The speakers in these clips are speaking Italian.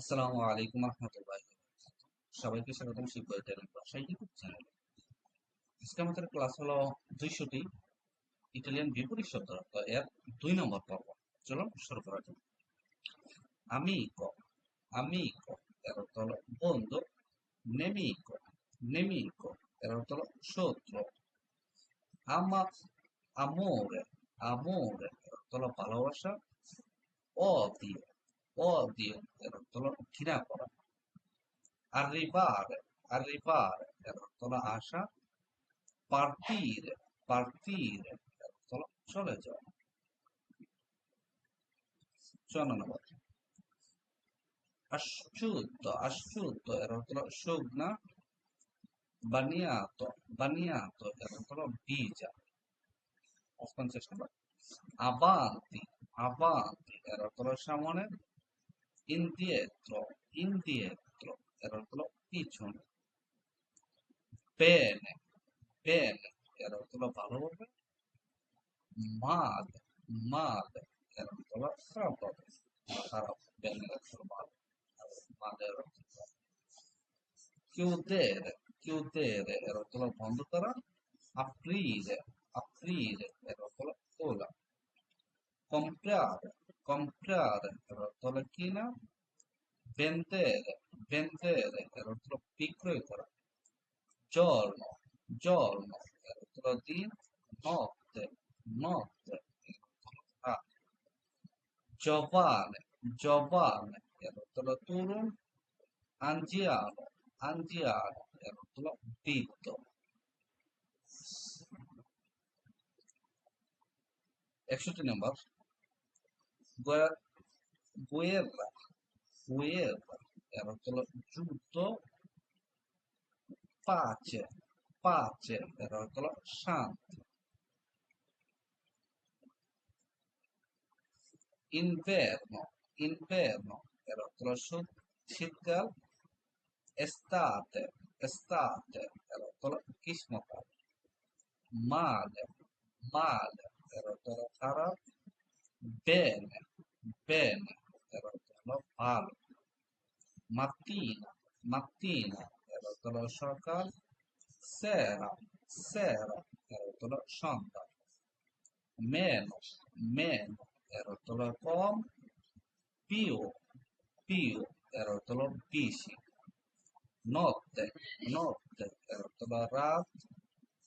আসসালামু আলাইকুম রহমতুল্লাহ সবাইকে স্বাগতম শিখব ট্যালেন্ট ভাষা ইউটিউব চ্যানেলে। আজকে আমাদের ক্লাস হলো দুইশোটি ইটালিয়ান বিপরীত শব্দ এর দুই নম্বর পর্ব। চলো শুরু করা যাক। আমিকো আমিকো, এর অর্থ হলো বন্ধু। নেমিকো নেমিকো, এর অর্থ হলো শত্রু। আমা আমোরে আমোরে, এর অর্থ হলো ভালোবাসা। Odio odio এর অর্থ হলো ঘৃণা করা arrivare arrivare এর অর্থ হলো আসা partire partire এর অর্থ হলো চলে যাওয়া নম্বর asciutto asciutto এর অর্থ হলো শুকনা বানিয়াতো বানিয়াতো এর অর্থ হলো বীজা পঞ্চাশ নম্বর অর্থ হলো সামনে indietro, indietro, erotolo piccione. Bene, bene, erotolo valore. Mad, mad, erotolo favorable. Sarà bene trovato. Mad erotolo. Chiudere, chiudere, erotolo quando sarà. Aprire, aprire, erotolo ora. Comprare, comprare এর অর্থ হলো কিনা vendere vendere এর অর্থ হলো বিক্রয় করা giorno giorno এর অর্থ হলো দিন notte notte এর অর্থ হলো রাত giovane giovane এর অর্থ হলো তরুণ anziano anziano এর অর্থ হলো বৃদ্ধ একষট্টি নম্বর guerra, guerra, guerra, era giusto, pace, pace, era santo. Inverno, inverno, era sud, circa, estate, estate, era Kismapat. Male, male, era harap, bene, bene, era il palo. Mattina, mattina, era il sciacal. Sera, sera, era il sciantal. Meno, meno, era il com. Più, più, era il pisi. Notte, notte, era il rat.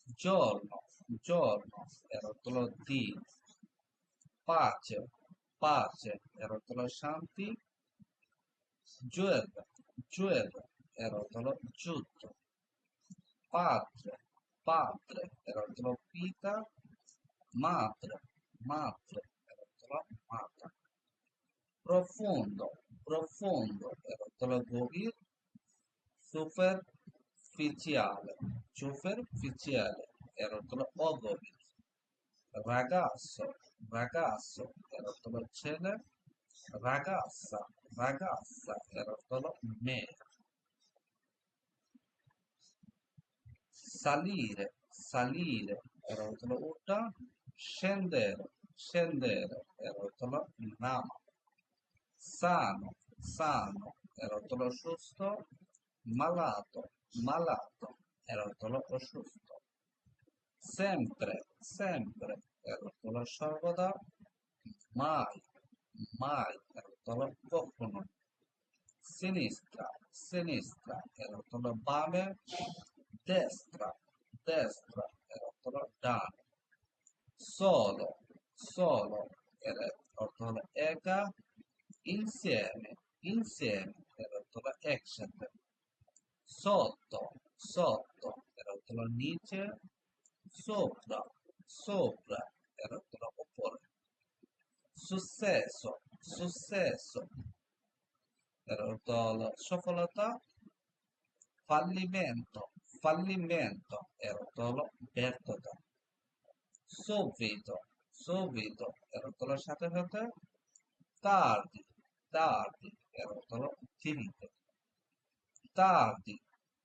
Giorno, giorno, era il di. Pace, Sparge e rotolo Santi, giuerga, giuerga e rotolo Giutto, Patria, Padre e rotolo Pita, Madre, Madre e rotolo Mata, Profondo, Profondo e rotolo Govir, Superficiale, Superficiale e rotolo Ogovir, ragazzo, ragazzo, erano domicile, ragazza, ragazza, erano me. Salire, salire, erano uta, scendere, scendere, erano nama. Sano, sano, erano giusto, malato, malato, erano giusto sempre, sempre è rotto la sciabola, mai, mai è rotto l'orgofono, sinistra, sinistra è rotto la bame, destra, destra è rotto la dame, solo, solo è rotto la ega, insieme, insieme successo successo এর অর্থ হলো সফলতা fallimento fallimento এর অর্থ হলো ব্যর্থতা subito subito এর অর্থ হলো সাথে সাথে tardi tardi এর অর্থ হলো দেরিতে tardi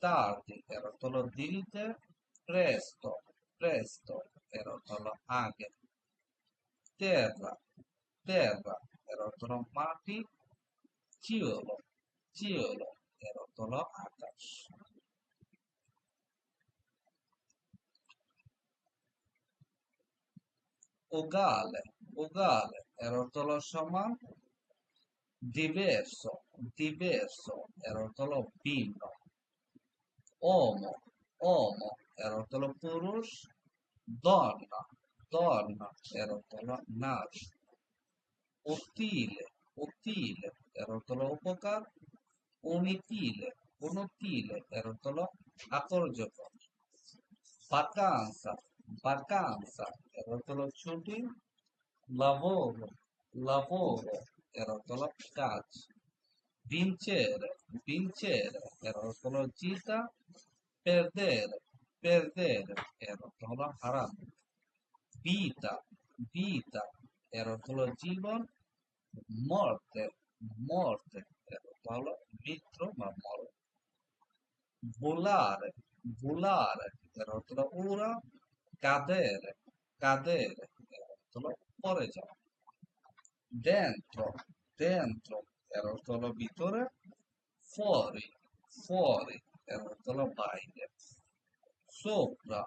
tardi এর অর্থ হলো দেরিতে presto presto এর অর্থ হলো আগে terra terra, terotolomati, cielo, cielo, terotolo, atas. ugale ugale erotolo saman, diverso, diverso, erotolo bimbo. Omo, omo, erotolo purus, donna, donna, erotolo nas হলো নারী utile utile এর অর্থ হলো উপকার unitile unutile এর অর্থ হলো আকর্যকর vacanza vacanza এর অর্থ হলো ছুটি lavoro lavoro এর অর্থ হলো কাজ vincere vincere এর অর্থ হলো জিতা perdere perdere এর অর্থ হলো হারানো vita vita এর অর্থ হলো জীবন morte, morte, molte, parola, vitro, marmore. Volare, volare, rotola, cadere, cadere, rotola, poreggiare. Dentro, dentro, rotola, vittore, fuori, fuori, rotola, baile. Sopra,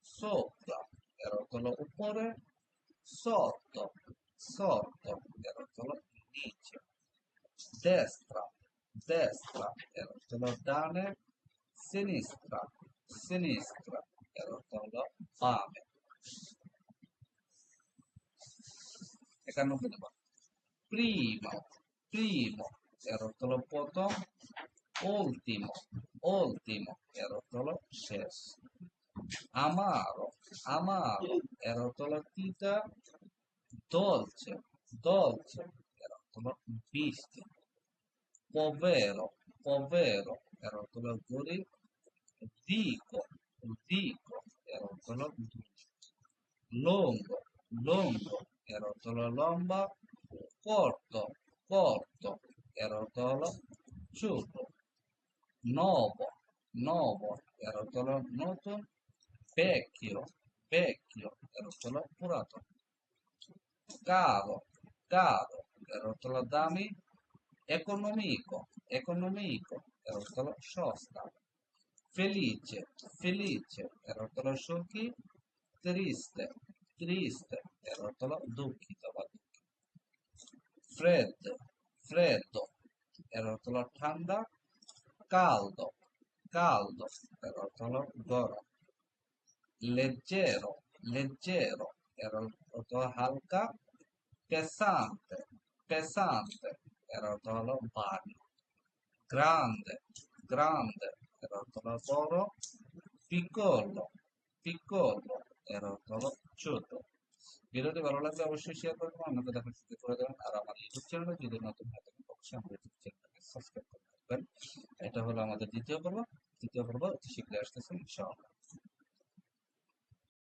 sopra, rotola, oppure, sotto, sotto এর অর্থ হলো নিচে destra destra এর অর্থ হলো ডানে sinistra sinistra এর অর্থ হলো বামে একানব্বই নম্বর primo primo এর অর্থ হলো প্রথম ultimo ultimo এর অর্থ হলো শেষ amaro amaro এর অর্থ হলো তিতা dolce, dolce, rotola un fischio. Povero, povero, rotola duri, dico, dico, era rotola duri. Lungo, lungo, rotola lomba, corto, corto, rotola giusto. Nuovo, nuovo, rotola noto, vecchio, vecchio, era rotola curato cavo, cavo, rotolo dami, economico, economico, rotolo sciosca, felice, felice, rotolo sciocchi, triste, triste, rotolo ducchi, freddo, freddo, rotolo tanda, caldo, caldo, rotolo goro, leggero, leggero, এর অর্থ হালকা, pesante pesante, এর অর্থ হলো ভারী grande grande, এর অর্থ হলো বড়, piccolo piccolo, এর অর্থ হলো ছোট। ভিডিওটি ভালো লাগলে অবশ্যই শেয়ার করবেন অন্যকে দেখার সুযোগ করে দেবেন, আর আমার ইউটিউব চ্যানেলে যদি নতুন হয় থাকেন, অবশ্যই আমার ইউটিউব চ্যানেলটাকে সাবস্ক্রাইব করে রাখবেন। এটা হলো আমাদের দ্বিতীয় পর্ব। তৃতীয় পর্ব শীঘ্রই আসতেছে, ইনশাআল্লাহ।